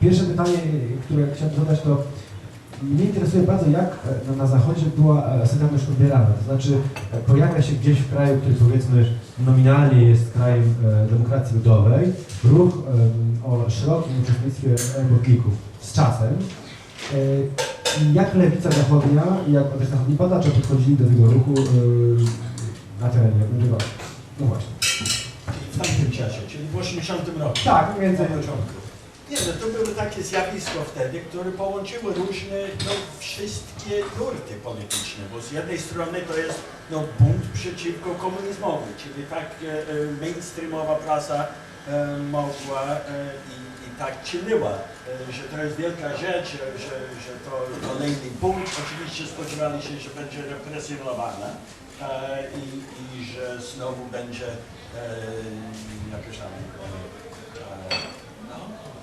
Pierwsze pytanie, które chciałbym zadać, to mnie interesuje bardzo, jak e, na zachodzie była e, Solidarność odbierana. To znaczy, e, pojawia się gdzieś w kraju, który powiedzmy nominalnie jest krajem demokracji ludowej, ruch o szerokim uczestnictwie robotników z czasem. Jak lewica zachodnia i jak też zachodni badacze podchodzili do tego ruchu na terenie Węgrzech? No właśnie. w tamtym czasie, czyli w 80 roku. Tak. Na początku. Nie, no to było takie zjawisko wtedy, które połączyło różne, no wszystkie nurty polityczne, bo z jednej strony to jest no, bunt przeciwko komunizmowi, czyli tak e, e, mainstreamowa prasa e, mogła e, i, i tak czyniła, e, że to jest wielka rzecz, że, że, że to kolejny bunt, oczywiście spodziewali się, że będzie represjonowana e, i, i że znowu będzie e, jakoś tam e,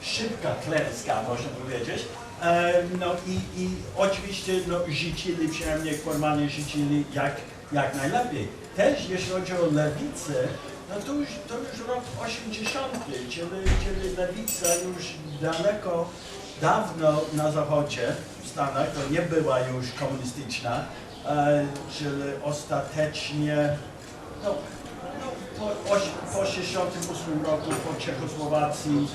szybka klęska, można powiedzieć. E, no i, i oczywiście no, życzyli, przynajmniej formalnie życzyli jak, jak najlepiej. Też jeśli chodzi o lewicę, no to już, to już rok 80, czyli, czyli lewica już daleko, dawno na zachodzie, w Stanach, to nie była już komunistyczna, e, czyli ostatecznie, no, no, po, po 68 roku, po Czechosłowacji,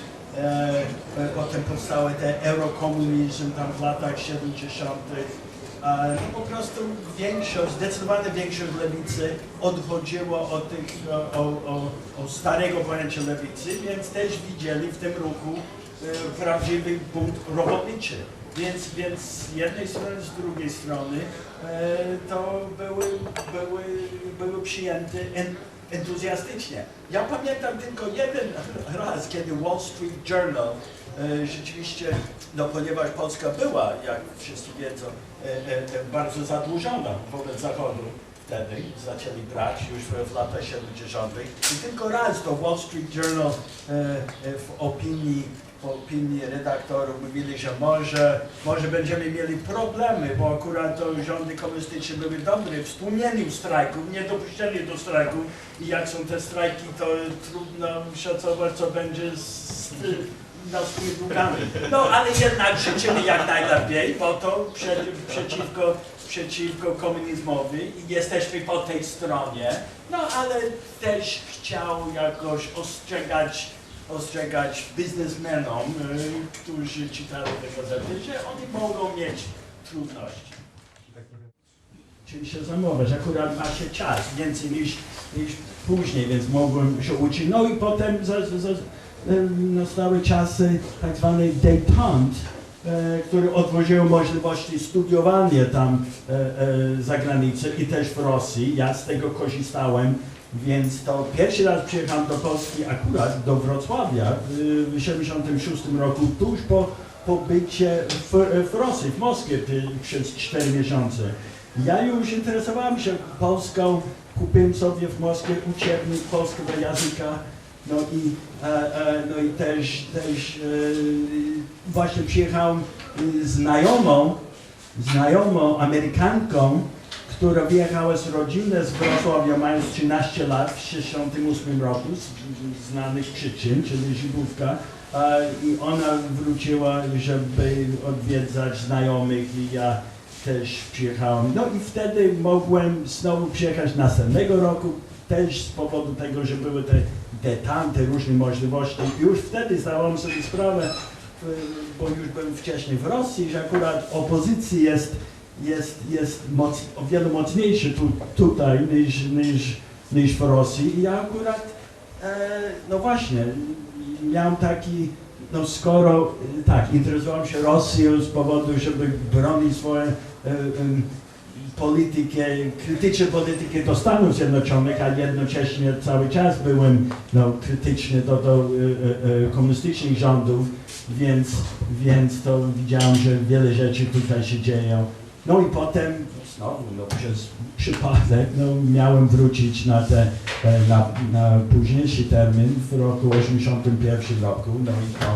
potem powstały te eurokomunizm tam w latach 70. E, no po prostu większość, zdecydowana większość lewicy odchodziło od tych, o, o, o, starego pojęcia lewicy, więc też widzieli w tym ruchu e, prawdziwy bunt robotniczy. Więc, więc z jednej strony, z drugiej strony e, to były, były, były przyjęte entuzjastycznie. Ja pamiętam tylko jeden raz, kiedy Wall Street Journal e, rzeczywiście, no ponieważ Polska była, jak wszyscy wiedzą, e, e, bardzo zadłużona wobec Zachodu wtedy, zaczęli brać już w latach 70. I tylko raz to Wall Street Journal w opinii opinii redaktorów mówili, że może, może będziemy mieli problemy, bo akurat to rządy komunistyczne były dobre w stłumieniu strajków, nie dopuszczeni do strajków i jak są te strajki, to trudno szacować, co będzie z, naszymi długami. No ale jednak życzymy jak najlepiej, bo to prze, przeciwko, przeciwko komunizmowi i jesteśmy po tej stronie, no ale też chciał jakoś ostrzegać ostrzegać biznesmenom, y, którzy czytali te gazety, że oni mogą mieć trudności. Czyli się zajmować, akurat ma się czas, więcej niż, niż później, więc mogłem się uczyć. No i potem za, za, za, y, nastały czasy tak zwanej détente, e, które otworzyły możliwości studiowania tam e, e, za granicą i też w Rosji. Ja z tego korzystałem. Więc to pierwszy raz przyjechałem do Polski akurat do Wrocławia w 76 roku, tuż po pobycie w, w Rosji, w Moskwie przez 4 miesiące. Ja już interesowałem się Polską, kupiłem sobie w Moskwie uczebnik polskiego języka, no i, e, e, no i też, też e, właśnie przyjechałem znajomą, znajomą Amerykanką, która wyjechała z rodziny z Wrocławia mając 13 lat w 68 roku z, znanych przyczyn, czyli Żydówka. I ona wróciła, żeby odwiedzać znajomych i ja też przyjechałem. No i wtedy mogłem znowu przyjechać następnego roku, też z powodu tego, że były te detante, różne możliwości. Już wtedy zdawałem sobie sprawę, y, bo już byłem wcześniej w Rosji, że akurat opozycji jest jest, jest moc, o wiele mocniejszy tu, tutaj niż, niż, niż w Rosji. I ja akurat, e, no właśnie, miałem taki, no skoro, e, tak, interesowałem się Rosją z powodu, żeby bronić swoją e, em, politykę, krytyczną politykę do Stanów Zjednoczonych, a jednocześnie cały czas byłem no, krytyczny do, do e, e, komunistycznych rządów, więc, więc to widziałem, że wiele rzeczy tutaj się dzieją. No i potem znowu no, przez przypadek no, miałem wrócić na, te, e, na, na późniejszy termin w roku 81 roku. No i to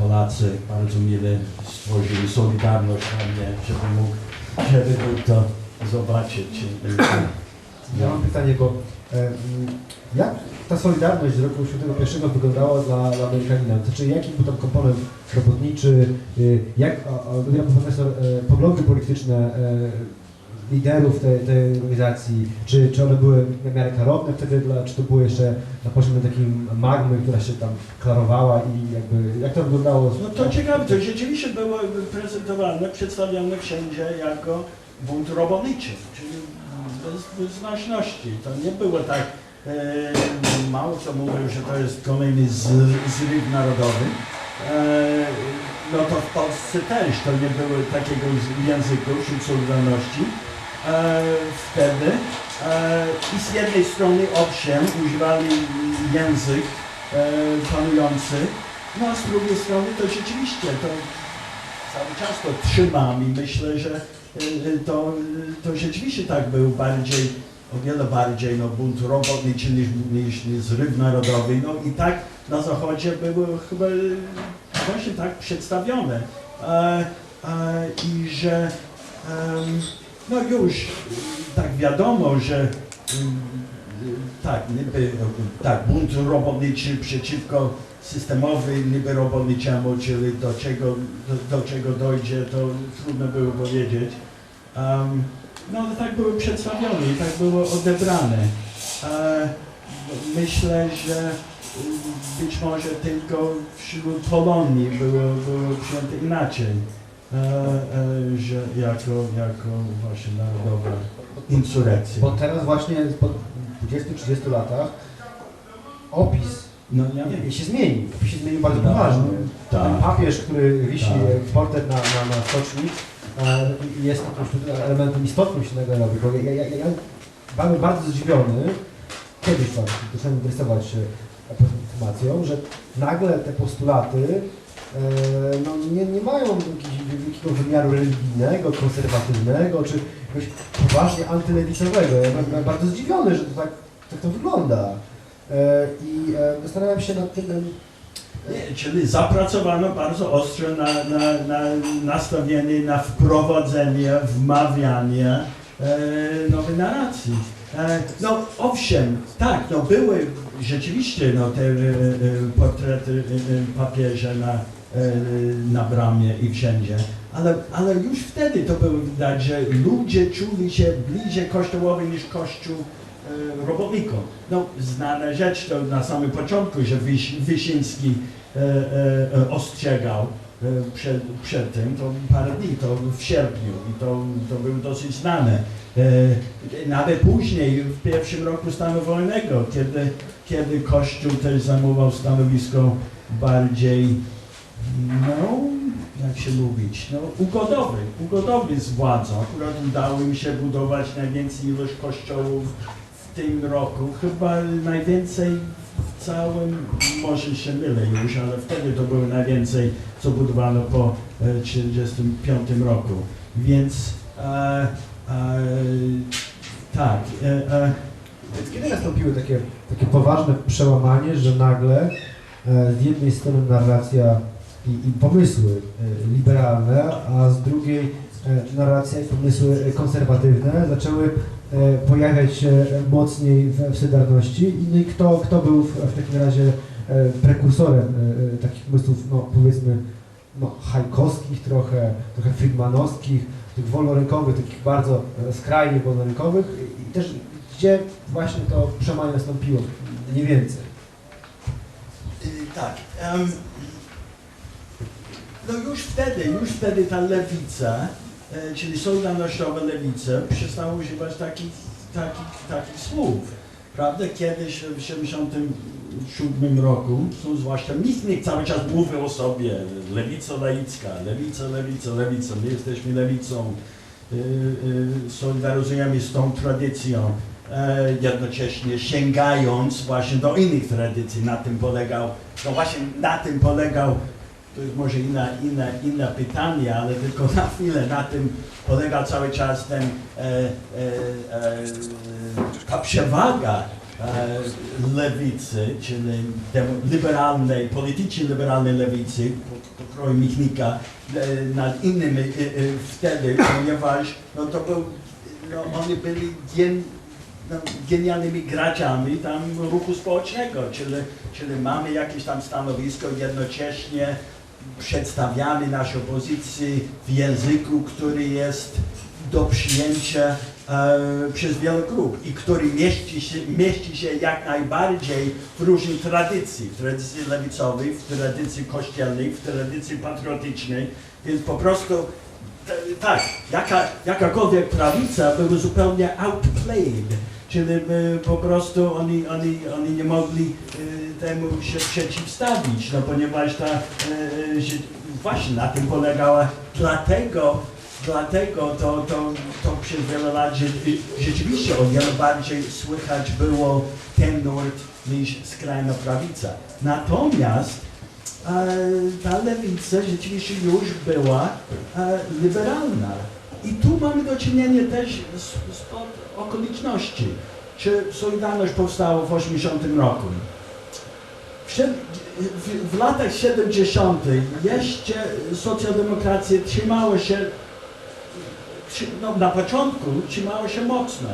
Polacy bardzo mile stworzyli solidarność na mnie, żeby mógł, żeby mógł to zobaczyć. Ja mam pytanie, bo e, jak ta solidarność z roku 71 wyglądała dla, dla Amerykanina? Znaczy, jaki był tam komponent robotniczy, y, jak jak profesor poglądy polityczne e, liderów tej, tej organizacji, czy, czy one były w miarę klarowne wtedy, dla, czy to było jeszcze na poziomie takim magmy, która się tam klarowała i jakby, jak to wyglądało? No to ciekawe, to rzeczywiście było prezentowane, przedstawione wszędzie jako bunt robotniczy, czyli bez, bez znośności. To nie było tak, e, mało co mówił, że to jest kolejny zryw narodowy. E, no to w Polsce też to nie było takiego języku wśród Solidarności e, wtedy. E, I z jednej strony owszem, używali język e, panujący, no a z drugiej strony to rzeczywiście to cały czas to trzymam i myślę, że to, y, to rzeczywiście tak był bardziej, o wiele bardziej no, bunt robotniczy niż, niż, zryw narodowy. No i tak na zachodzie było chyba y, właśnie tak przedstawione. E, e, I że no już y, tak wiadomo, że y, y, tak, niby, tak, bunt robotniczy przeciwko systemowy niby robotniczemu, czyli do czego, do, do czego dojdzie, to trudno było powiedzieć. Um, no tak były przedstawione i tak było odebrane. E, myślę, że y, być może tylko wśród Polonii było, było przyjęte inaczej, e, e, że jako, jako właśnie narodowa insurrekcja. Bo teraz właśnie po 20-30 latach opis No ja nie, się zmienił, opis się zmienił bardzo No, poważnie. tak. Ten papież, który wisi Tak. portret na, na, na stoczni, jest jakimś tutaj elementem istotnym się narodowi, bo ja, ja, ja, byłem bardzo zdziwiony, kiedyś tam zacząłem interesować się informacją, że nagle te postulaty e, no, nie, nie mają wielkiego wymiaru religijnego, konserwatywnego, czy jakiegoś poważnie antylewicowego. Ja byłem bardzo zdziwiony, że to tak, tak to wygląda. E, I e, zastanawiam się nad tym, Nie, czyli zapracowano bardzo ostro na, na, na nastawienie, na wprowadzenie, wmawianie e, nowej narracji. E, no owszem, tak, no były rzeczywiście no, te e, e, portrety e, e, papieża na, e, na bramie i wszędzie, ale, ale już wtedy to było widać, że ludzie czuli się bliżej kościołowi niż kościół robotnikom. No, znana rzecz to na samym początku, że Wyszyński e, e, e, ostrzegał e, przed, przed tym, to parę dni, to w sierpniu i to, to było dosyć znane. E, nawet później, w pierwszym roku stanu wolnego, kiedy, kiedy Kościół też zajmował stanowisko bardziej, no, jak się mówić, no, ugodowy, ugodowy z władzą. Akurat udało mi się budować najwięcej ilość kościołów w tym roku, chyba najwięcej w całym, może się mylę już, ale wtedy to było najwięcej, co budowano po 1935 roku. Więc e, e, tak, e, e, Więc kiedy nastąpiły takie, takie poważne przełamanie, że nagle e, z jednej strony narracja i, i pomysły e, liberalne, a z drugiej e, narracja i pomysły konserwatywne zaczęły e, pojawiać się mocniej w, Solidarności. No i kto, kto był w, w takim razie e, prekursorem e, e, takich pomysłów, no powiedzmy, no, hajkowskich trochę, trochę friedmanowskich, tych wolnorynkowych, takich bardzo e, skrajnie wolnorynkowych i też gdzie właśnie to przemanie nastąpiło, nie więcej. Y, Tak. em, no już wtedy, już wtedy ta lewica, e, czyli solidarnościowa lewica, przestała używać takich, takich, takich słów. Prawda? Kiedyś w 1977 roku, są zwłaszcza nikt cały czas mówił o sobie lewica laicka, lewica, lewica, lewica, my jesteśmy lewicą, y, solidaryzujemy z tą tradycją e, jednocześnie sięgając właśnie do innych tradycji. Na tym polegał, no właśnie na tym polegał, to jest może inna, inna, inne pytanie, ale tylko na chwilę, na tym polegał cały czas ten, e, e, e, ta przewaga e, lewicy, czyli liberalnej, politycznie liberalnej lewicy, po, po kroju Michnika, e, nad innymi e, wtedy, ponieważ no to był, no oni byli gen, no, genialnymi graczami tam ruchu społecznego, czyli, czyli mamy jakieś tam stanowisko jednocześnie przedstawiamy naszą pozycję w języku, który jest do przyjęcia e, przez wiele grup i który mieści się, mieści się jak najbardziej w różnych tradycji, w tradycji lewicowej, w tradycji kościelnej, w tradycji patriotycznej, więc po prostu tak, jaka, jakakolwiek prawica była zupełnie outplayed, czyli po prostu oni, oni, oni nie mogli y, temu się przeciwstawić, no ponieważ ta, y, że, właśnie na tym polegała, dlatego, dlatego to, to, to przez wiele lat że, y, rzeczywiście o wiele bardziej słychać było ten nurt niż skrajna prawica. Natomiast ta lewica rzeczywiście już była e, liberalna. I tu mamy do czynienia też z, z od- okoliczności. Czy Solidarność powstała w 80 roku? W, w, w latach 70. jeszcze socjaldemokracja trzymała się, no, na początku trzymała się mocno.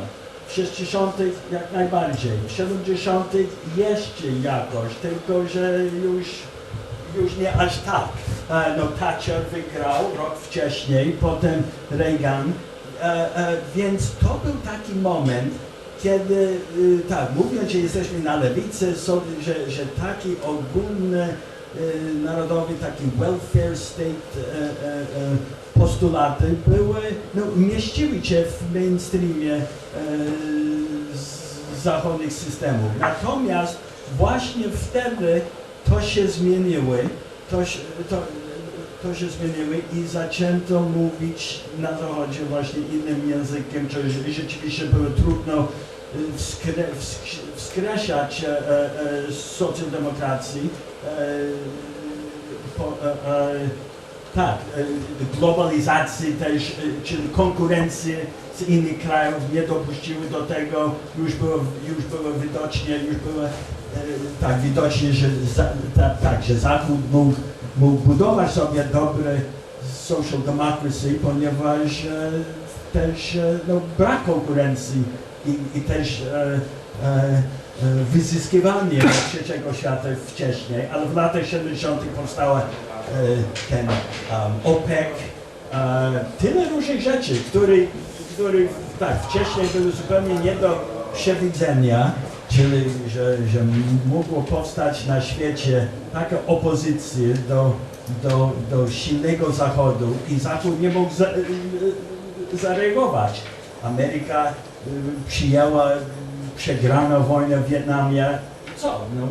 W 60. jak najbardziej, w 70. jeszcze jakoś, tylko że już już nie aż tak. E, No Thatcher wygrał rok wcześniej, potem Reagan, e, e, więc to był taki moment, kiedy, y, tak, mówiąc, że jesteśmy na lewicy, że, że taki ogólny y, narodowy, taki welfare state postulaty były, no, mieściły się w mainstreamie zachodnich systemów. Natomiast właśnie wtedy to się zmieniły, to, się- to, to się zmieniły i zaczęto mówić na zachodzie właśnie innym językiem, rze- rzeczywiście było trudno y, wskre, wsk, wskreślać e, e, socjaldemokracji. E, po, e, e, tak, e, globalizacji też, e, czyli konkurencję z innych krajów nie dopuściły do tego, już było, już było widocznie, już było e, tak widocznie, że, za, ta, Zachód mógł, mógł budować sobie dobre social democracy, ponieważ e, też e, no, brak konkurencji i, i też e, e, e, wyzyskiwanie trzeciego świata wcześniej, ale w latach 70. powstała e, ten um, OPEC, e, tyle różnych rzeczy, których tak, wcześniej były zupełnie nie do przewidzenia, czyli że, że mogło powstać na świecie taka opozycja do, do, do silnego Zachodu i Zachód nie mógł za, zareagować. Ameryka y, przyjęła przegraną wojnę w Wietnamie. Co? No,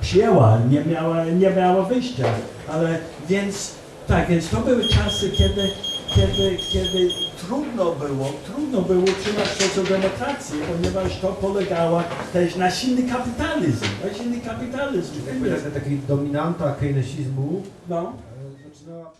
przyjęła, nie miała, nie miała wyjścia. Ale więc tak, więc to były czasy, kiedy, kiedy, kiedy trudno było, trudno było utrzymać socjaldemokrację, ponieważ to polegało też na silny kapitalizm. Na silny kapitalizm. Taka- taki dominanta keynesizmu No. e, zaczynała